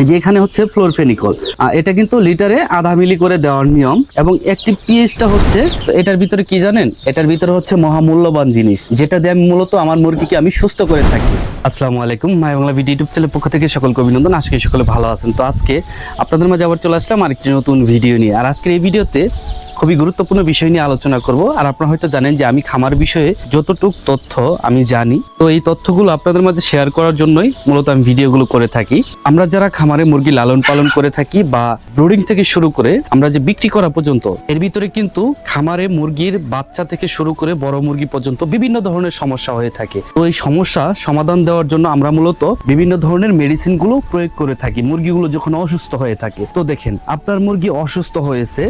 এই যে এখানে হচ্ছে ফ্লোরফেনিকল। এটা কিন্তু লিটারে আধা মিলি করে দেওয়ার নিয়ম এবং একটি পিএইচটা হচ্ছে, এটার ভিতরে কি জানেন? এটার ভিতরে হচ্ছে মহামূল্যবান জিনিস, যেটা দিয়ে আমি মূলত আমার মুরগিকে আমি সুস্থ করে থাকি। আসসালামু আলাইকুম, মাই বাংলা ভিডিও ইউটিউব চ্যানেলের পক্ষ থেকে সকলকে অভিনন্দন আজকে সকলে ভালো আছেন। তো আজকে আপনাদের মাঝে আবার চলে আসলাম আরেকটি নতুন ভিডিও নিয়ে। আর আজকের এই ভিডিওতে খুবই গুরুত্বপূর্ণ বিষয় নিয়ে আলোচনা করব। আর আপনারা হয়তো জানেন যে আমি খামার বিষয়ে যতটুক তথ্য আমি জানি, তো এই তথ্যগুলো আপনাদের মাঝে শেয়ার করার জন্যই মূলত আমি ভিডিওগুলো করে থাকি। আমরা যারা খামারে মুরগি লালন পালন করে থাকি বা ব্রুডিং থেকে শুরু করে আমরা যে বিক্রি করা পর্যন্ত, এর ভিতরে কিন্তু খামারে মুরগির বাচ্চা থেকে শুরু করে বড় মুরগি পর্যন্ত বিভিন্ন ধরনের সমস্যা হয়ে থাকে। তো এই সমস্যা সমাধান দেওয়ার জন্য আমরা মূলত বিভিন্ন ধরনের মেডিসিনগুলো প্রয়োগ করে থাকি। মুরগিগুলো যখন অসুস্থ হয়ে থাকে, তো দেখেন, আপনার মুরগি অসুস্থ হয়েছে,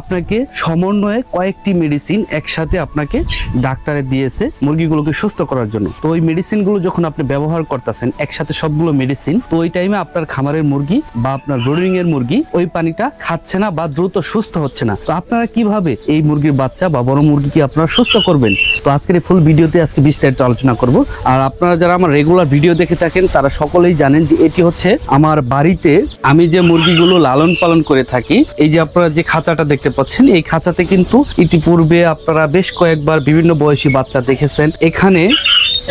আপনাকে সমন্বয়ে কয়েকটি মেডিসিন একসাথে আপনাকে ডাক্তারে দিয়েছে মুরগিগুলোকে সুস্থ করার জন্য। তো ওই মেডিসিনগুলো যখন আপনি ব্যবহার করতেছেন, একসাথে সবগুলো মেডিসিন তো ওই টাইমে আপনার খামারের মুরগি বা আপনার ব্রোডিং এর মুরগি ওই পানিটা খাচ্ছে না বা দ্রুত সুস্থ হচ্ছে না। তো আপনারা কীভাবে এই মুরগির বাচ্চা বা বড় মুরগিকে আপনারা সুস্থ করবেন? তো আজকের এই ফুল ভিডিওতে আজকে বিস্তারিত আলোচনা করব। আর আপনারা যারা আমার রেগুলার ভিডিও দেখে থাকেন, তারা সকলেই জানেন যে এটি হচ্ছে আমার বাড়িতে আমি যে মুরগিগুলো লালন পালন করে থাকি, এই যে আপনারা যে খাঁচাটা দেখতে পাচ্ছেন, এই খাঁচাতে কিন্তু ইতিপূর্বে আপনারা বেশ কয়েকবার বিভিন্ন বয়সী বাচ্চা দেখেছেন। এখানে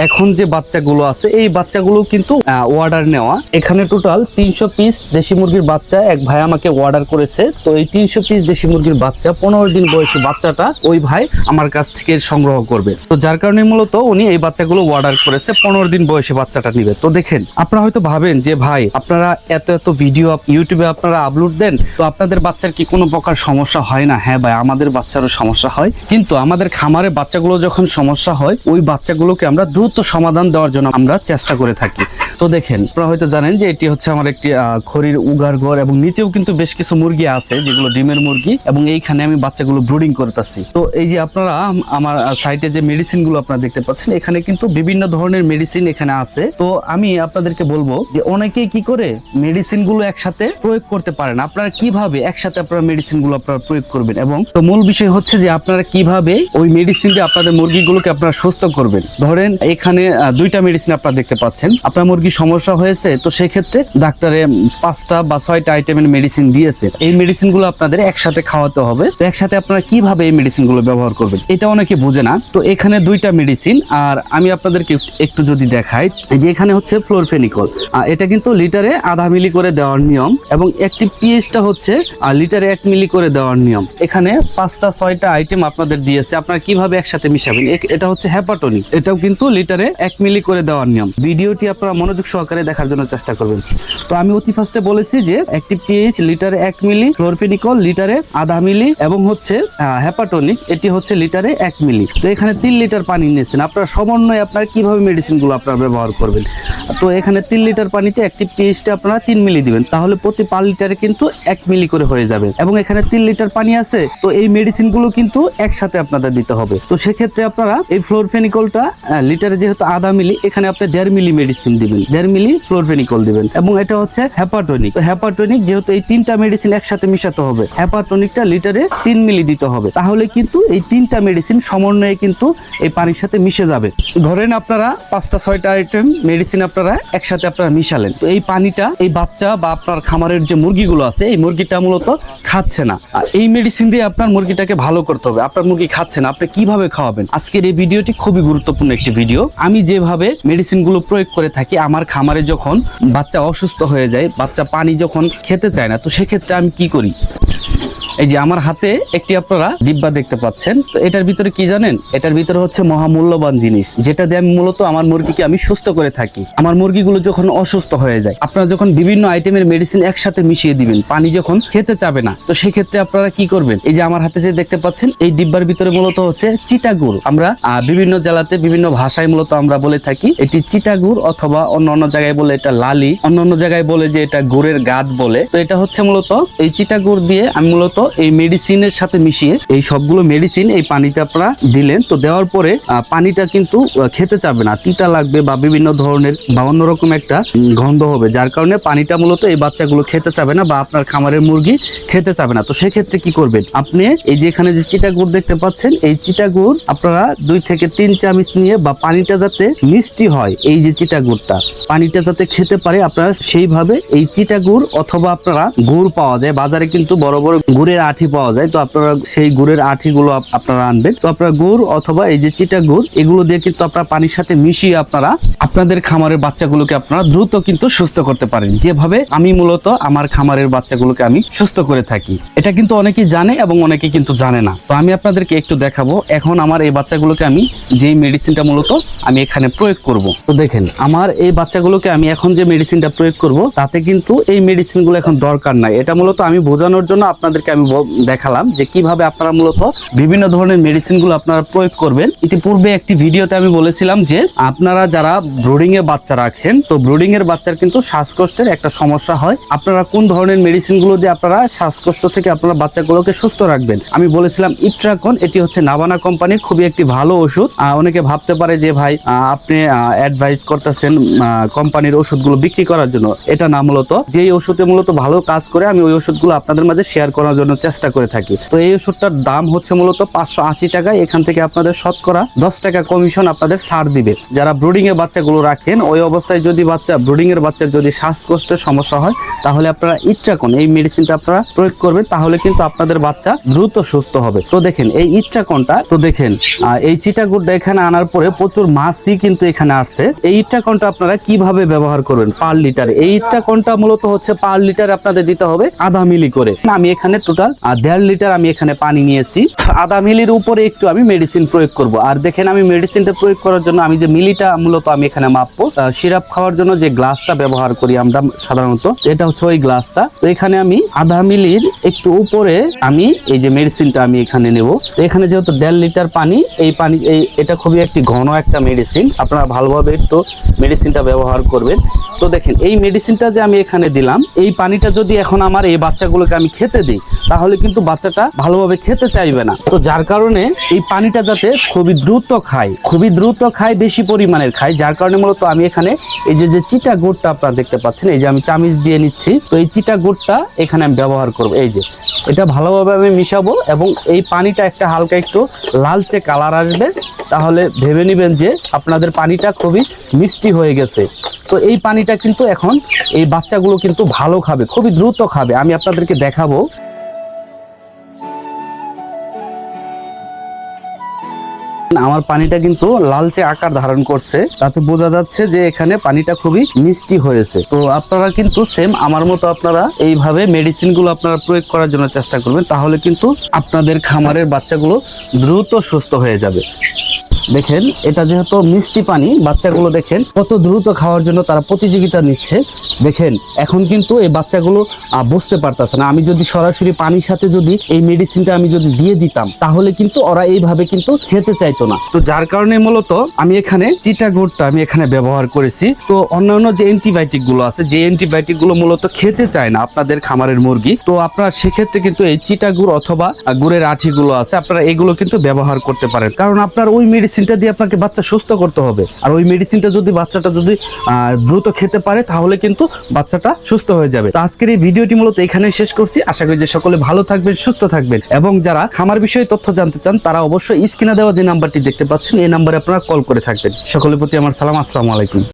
এখন যে বাচ্চাগুলো আছে, এই বাচ্চাগুলো কিন্তু অর্ডার নেওয়া। এখানে টোটাল তিনশো পিস দেশি মুরগির বাচ্চা, এক ভাই আমাকে অর্ডার করেছে। তো এই তিনশো পিস দেশি মুরগির বাচ্চা, পনেরো দিন বয়সী বাচ্চাটা ওই ভাই আমার কাছ থেকে সংগ্রহ করবে। তো যার কারণে মূলত উনি এই বাচ্চাগুলো অর্ডার করেছে, পনেরো দিন বয়সী বাচ্চাটা নিবে। তো দেখেন, আপনারা হয়তো ভাবেন যে, ভাই, আপনারা এত এত ভিডিও ইউটিউবে আপনারা আপলোড দেন, তো আপনাদের বাচ্চার কি কোনো প্রকার সমস্যা হয় না? হ্যাঁ ভাই, আমাদের বাচ্চারও সমস্যা হয়। কিন্তু আমাদের খামারে বাচ্চাগুলো যখন সমস্যা হয়, ওই বাচ্চাগুলোকে আমরা দ্রুত সমাধান দেওয়ার জন্য আমরা চেষ্টা করে থাকি। তো দেখেন, আপনারা হয়তো জানেন যে এটি হচ্ছে আমার একটি খড়ির উগার ঘর এবং নিচেও কিন্তু বেশ কিছু মুরগি আছে, যেগুলো ডিমের মুরগি এবং এইখানে আমি বাচ্চাগুলো ব্রুডিং করতেছি। তো এই যে আপনারা, আমার সাইটে যে মেডিসিনগুলো আপনারা দেখতে পাচ্ছেন, এখানে কিন্তু বিভিন্ন ধরনের মেডিসিন এখানে আছে। তো আমি আপনাদেরকে বলব যে অনেকেই কি করে মেডিসিনগুলো একসাথে প্রয়োগ করতে পারেন আপনারা কীভাবে একসাথে আপনারা মেডিসিনগুলো আপনারা প্রয়োগ করবেন এবং তো মূল বিষয় হচ্ছে যে আপনারা কীভাবে ওই মেডিসিন দিয়ে আপনাদের মুরগিগুলোকে আপনারা সুস্থ করবেন। ধরেন এখানে দুইটা মেডিসিন আপনারা দেখতে পাচ্ছেন। আপনার মুরগি সমস্যা হয়েছে, তো সেই ক্ষেত্রে ডাক্তারে পাঁচটা বা ছয়টা আইটেমের মেডিসিন দিয়েছে। এই মেডিসিনগুলো আপনাদের একসাথে খাওয়াতে হবে। তো একসাথে আপনারা কীভাবে এই মেডিসিনগুলো ব্যবহার করবেন? এটা অনেকে বোঝে না। তো এখানে দুইটা মেডিসিন আর আমি আপনাদেরকে একটু- যদি দেখাই যে এখানে হচ্ছে ফ্লোরফেনিকল এটা কিন্তু লিটারে আধা মিলি করে দেওয়ার নিয়ম, এবং একটি পিএইচটা হচ্ছে লিটারে এক মিলি করে দেওয়ার নিয়ম। এখানে পাঁচটা, ছয়টা আইটেম আপনাদের দিয়েছে। আপনারা কীভাবে একসাথে মিশাবেন? এটা হচ্ছে হ্যাপাটনিক এটাও কিন্তু লিটারে এক মিলি করে দেওয়ার নিয়ম। ভিডিওটি আপনারা মনোযোগ সহকারে দেখার জন্য চেষ্টা করবেন। তো আমি অতি ফার্স্টে বলেছি যে একটি পিএইচ লিটারে এক মিলি, ক্লোরফিনিকল লিটারে আধা মিলি এবং হচ্ছে হ্যাপাটনিক এটি হচ্ছে লিটারে এক মিলি। তো এখানে তিন লিটার পানি নিয়েছেন। আপনারা সমন্বয়ে আপনার কীভাবে মেডিসিনগুলো আপনারা ব্যবহার করবেন? তো এখানে তিন লিটার পানিতে একটি পিএইচটা আপনারা তিন মিলি দিবেন। তাহলে প্রতি পার লিটারে কিন্তু এক মিলি করে হয়ে যাবে। এবং এখানে তিন লিটার পানি আছে, তো এই মেডিসিনগুলো কিন্তু একসাথে আপনাদের দিতে হবে। তো সেক্ষেত্রে আপনারা এই ফ্লোরফেনিকলটা লিটারে যেহেতু আধা মিলি, এখানে আপনি দেড় মিলি মেডিসিন দিবেন। দেড় মিলি ফ্লোরফেনিকল দিবেন। এবং এটা হচ্ছে হ্যাপাটনিক তো হ্যাপাটনিক যেহেতু এই তিনটা মেডিসিন একসাথে মিশাতে হবে হ্যাপাটনিকটা লিটারে তিন মিলি দিতে হবে। তাহলে কিন্তু এই তিনটা মেডিসিন সমন্বয়ে কিন্তু এই পানির সাথে মিশে যাবে। ধরেন আপনারা পাঁচটা, ছয়টা আইটেম মেডিসিন আপনারা একসাথে আপনারা মিশালেন। তো এই পানিটা, এই বাচ্চা বা আপনার খামারের যে মুরগিগুলো আছে, এই মুরগিটা মূলত খাচ্ছে না। এই মেডিসিন দিয়ে আপনার মুরগিটাকে ভালো করতে হবে। আপনার মুরগি খাচ্ছে না, আপনি কীভাবে খাওয়াবেন? আজকের এই ভিডিওটি খুবই গুরুত্বপূর্ণ একটি ভিডিও। আমি যেভাবে মেডিসিনগুলো প্রয়োগ করে থাকি, আমার খামারে যখন বাচ্চা অসুস্থ হয়ে যায়, বাচ্চা পানি যখন খেতে চায় না, তো সেক্ষেত্রে আমি কি করি? এই যে আমার হাতে একটি আপনারা ডিব্বা দেখতে পাচ্ছেন, তো এটার ভিতরে কি জানেন? এটার ভিতরে হচ্ছে মহামূল্যবান জিনিস, যেটা দিয়ে আমি মূলত আমার মুরগিকে আমি সুস্থ করে থাকি। আমার মুরগিগুলো যখন অসুস্থ হয়ে যায়, আপনারা যখন বিভিন্ন আইটেমের মেডিসিন একসাথে মিশিয়ে দিবেন, পানি যখন খেতে চাবে না, তো সেই ক্ষেত্রে আপনারা কি করবেন? এই যে আমার হাতে যে দেখতে পাচ্ছেন, এই ডিব্বার ভিতরে মূলত হচ্ছে চিটাগুড়। আমরা বিভিন্ন জেলাতে, বিভিন্ন ভাষায় মূলত আমরা বলে থাকি, এটি চিটাগুড় অথবা অন্য অন্য জায়গায় বলে এটা লালি। অন্য অন্য জায়গায় বলে যে এটা গুড়ের গাদ বলে। তো এটা হচ্ছে মূলত এই চিটাগুড় দিয়ে আমি মূলত এই মেডিসিনের সাথে মিশিয়ে এই সবগুলো মেডিসিন এই পানিতে আপনারা দিলেন। তো দেওয়ার পরে পানিটা কিন্তু খেতে চাবে না। তিতা লাগবে বা বিভিন্ন ধরনের বা অন্যরকম একটা গন্ধ হবে, যার কারণে পানিটা মূলত এই বাচ্চাগুলো খেতে চাবে না বা আপনার খামারের মুরগি খেতে চাবে না। তো সেক্ষেত্রে কি করবেন? আপনি এই যে এখানে যে চিটাগুড় দেখতে পাচ্ছেন, এই চিটাগুড় আপনারা দুই থেকে তিন চামচ নিয়ে বা পানিটা যাতে মিষ্টি হয়, এই যে চিটাগুড়টা, পানিটা যাতে খেতে পারে, আপনারা সেইভাবে এই চিটাগুড় অথবা আপনারা গুড় পাওয়া যায়। বাজারে কিন্তু বড় বড় গুড়ের আঠি পাওয়া যায়, তো আপনারা সেই গুড়ের আঠিগুলো আপ- আপনারা আনবেন। তো আপনারা গুড় অথবা এই যে চিটা গুড়, এগুলো দিয়ে কিন্তু আপনারা পানির সাথে মিশিয়ে আপনারা আপনাদের খামারের বাচ্চাগুলোকে আপনারা দ্রুত কিন্তু সুস্থ করতে পারেন। যেভাবে আমি মূলত আমার খামারের বাচ্চাগুলোকে আমি সুস্থ করে থাকি। এটা কিন্তু অনেকেই জানে এবং অনেকে কিন্তু জানে না। তো আমি আপনাদেরকে একটু দেখাবো, এখন আমার এই বাচ্চাগুলোকে আমি যেই মেডিসিনটা মূলত আমি এখানে প্রয়োগ করব। তো দেখেন, আমার এই বাচ্চাগুলোকে আমি এখন যে মেডিসিনটা প্রয়োগ করব, তাতে কিন্তু এই মেডিসিনগুলো এখন দরকার নাই। এটা মূলত আমি বোঝানোর জন্য আপনাদেরকে আমি দেখালাম যে কীভাবে আপনারা মূলত বিভিন্ন ধরনের মেডিসিনগুলো আপনারা প্রয়োগ করবেন। ইতিপূর্বে একটি ভিডিওতে আমি বলেছিলাম যে আপনারা যারা ব্রুডিং এ বাচ্চা রাখেন, তো ব্রুডিং এর বাচ্চার কিন্তু শ্বাসকষ্টের একটা সমস্যা হয়। আপনারা কোন ধরনের মেডিসিনগুলো দিয়ে আপনারা শ্বাসকষ্ট থেকে আপনারা বাচ্চাগুলোকে সুস্থ রাখবেন? আমি বলেছিলাম ইট্রাকন, এটি হচ্ছে নাবানা কোম্পানির খুবই একটি ভালো ওষুধ। অনেকে ভাবতে পারে যে ভাই আপনি অ্যাডভাইস করতেছেন কোম্পানির ওষুধগুলো বিক্রি করার জন্য। এটা না মূলত। যেই ওষুধে মূলত ভালো কাজ করে, আমি ওই ওষুধগুলো আপনাদের মাঝে শেয়ার করার জন্য চেষ্টা করে থাকি। তো এই ওষুধটার দাম হচ্ছে মূলত পাঁচশো আশি টাকা এখান থেকে আপনাদের শতকরা দশ টাকা কমিশন আপনাদের ছাড় দিবে। যারা ব্রুডিং এর বাচ্চাগুলো রাখেন, ওই অবস্থায় যদি বাচ্চা ব্রুডিং এর বাচ্চার যদি শ্বাসকষ্টের সমস্যা হয়, তাহলে আপনারা ইট্রাকন, এই মেডিসিনটা আপনারা প্রয়োগ করবেন, তাহলে কিন্তু আপনাদের বাচ্চা দ্রুত সুস্থ হবে। তো দেখেন, এই ইট্রাকনটা, তো দেখেন এই চিটাগুড়টা এখানে আনার পরে প্রচুর মাছই কিন্তু এখানে আসছে। এই ইট্রাকনটা আপনারা কীভাবে ব্যবহার করবেন? Per litre. এই ইট্রাকনটা মূলত হচ্ছে পার লিটার আপনাদের দিতে হবে আধা মিলি করে। আমি এখানে টোটাল দেড় লিটার আমি এখানে পানি নিয়েছি। আধা মিলির উপরে একটু আমি মেডিসিন প্রয়োগ করব। আর দেখেন, আমি মেডিসিনটা প্রয়োগ করার জন্য আমি যে মিলিটা মূলত আমি এখানে মাপবো সিরাপ খাওয়ার জন্য যে গ্লাসটা ব্যবহার করি আমরা সাধারণত, এটা হচ্ছে ওই গ্লাসটা তো এখানে আমি আধা মিলির একটু উপরে আমি এই যে মেডিসিনটা আমি এখানে নেব। এখানে যেহেতু দেড় লিটার পানি, এই পানি, এই, এটা খুবই একটি ঘন একটা মেডিসিন আপনারা ভালোভাবে একটু মেডিসিনটা ব্যবহার করবেন। তো দেখেন, এই মেডিসিনটা যে আমি এখানে দিলাম, এই পানিটা যদি এখন আমার এই বাচ্চাগুলোকে আমি খেতে দিই তাহলে কিন্তু বাচ্চাটা ভালোভাবে খেতে চাইবে না। তো যার কারণে এই পানিটা যাতে খুবই দ্রুত খায়, খুবই দ্রুত খায়, বেশি পরিমাণের খায়, যার কারণে মূলত আমি এখানে এই যে যে চিটা গুড়টা আপনারা দেখতে পাচ্ছেন, এই যে আমি চামিচ দিয়ে নিচ্ছি। তো এই চিটা গুড়টা এখানে আমি ব্যবহার করব। এই যে, এটা ভালোভাবে আমি মিশাবো এবং এই পানিটা একটা হালকা একটু লালচে কালার আসবে। তাহলে ভেবে নেবেন যে আপনাদের পানিটা খুবই মিষ্টি হয়ে গেছে। তো এই পানিটা কিন্তু এখন এই বাচ্চাগুলো কিন্তু ভালো খাবে, খুবই দ্রুত খাবে। আমি আপনাদেরকে দেখাবো। আমার পানিটা কিন্তু লালচে আকার ধারণ করছে, তাতে বোঝা যাচ্ছে যে এখানে পানিটা খুবই মিষ্টি হয়েছে। তো আপনারা কিন্তু সেম আমার মতো আপনারা এইভাবে মেডিসিনগুলো আপনারা প্রয়োগ করার জন্য চেষ্টা করবেন, তাহলে কিন্তু আপনাদের খামারের বাচ্চাগুলো দ্রুত সুস্থ হয়ে যাবে। দেখেন, এটা যেহেতু মিষ্টি পানি, বাচ্চাগুলো দেখেন কত দ্রুত খাওয়ার জন্য তারা প্রতিযোগিতা নিচ্ছে। দেখেন, এখন কিন্তু এই বাচ্চাগুলো বুঝতে পারতেছে না। আমি যদি সরাসরি পানির সাথে যদি এই মেডিসিনটা আমি যদি দিয়ে দিতাম, তাহলে কিন্তু ওরা এইভাবে কিন্তু খেতে চাইতো না। তো যার কারণে মূলত আমি এখানে চিটা চিটাগুড়টা আমি এখানে ব্যবহার করেছি। তো অন্যান্য যে অ্যান্টিবায়োটিকগুলো আছে, যে অ্যান্টিবায়োটিকগুলো মূলত খেতে চায় না আপনাদের খামারের মুরগি, তো আপনারা সেক্ষেত্রে কিন্তু এই চিটা চিটাগুড় অথবা গুড়ের আঠিগুলো আছে, আপনারা এগুলো কিন্তু ব্যবহার করতে পারেন। কারণ আপনার ওই মেডিসিনটা দিয়ে আপনাকে বাচ্চা সুস্থ করতে হবে। আর ওই মেডিসিনটা যদি বাচ্চাটা যদি দ্রুত খেতে পারে, তাহলে কিন্তু বাচ্চাটা সুস্থ হয়ে যাবে। তো আজকের এই ভিডিওটি মূলত এখানে শেষ করছি। আশা করি যে সকলে ভালো থাকবেন, সুস্থ থাকবেন। এবং যারা খামার বিষয়ে তথ্য জানতে চান, তারা অবশ্যই স্ক্রিনে দেওয়া যে নাম্বারটি দেখতে পাচ্ছেন, এই নাম্বারে আপনারা কল করে থাকবেন। সকলের প্রতি আমার সালাম, আসসালামু আলাইকুম।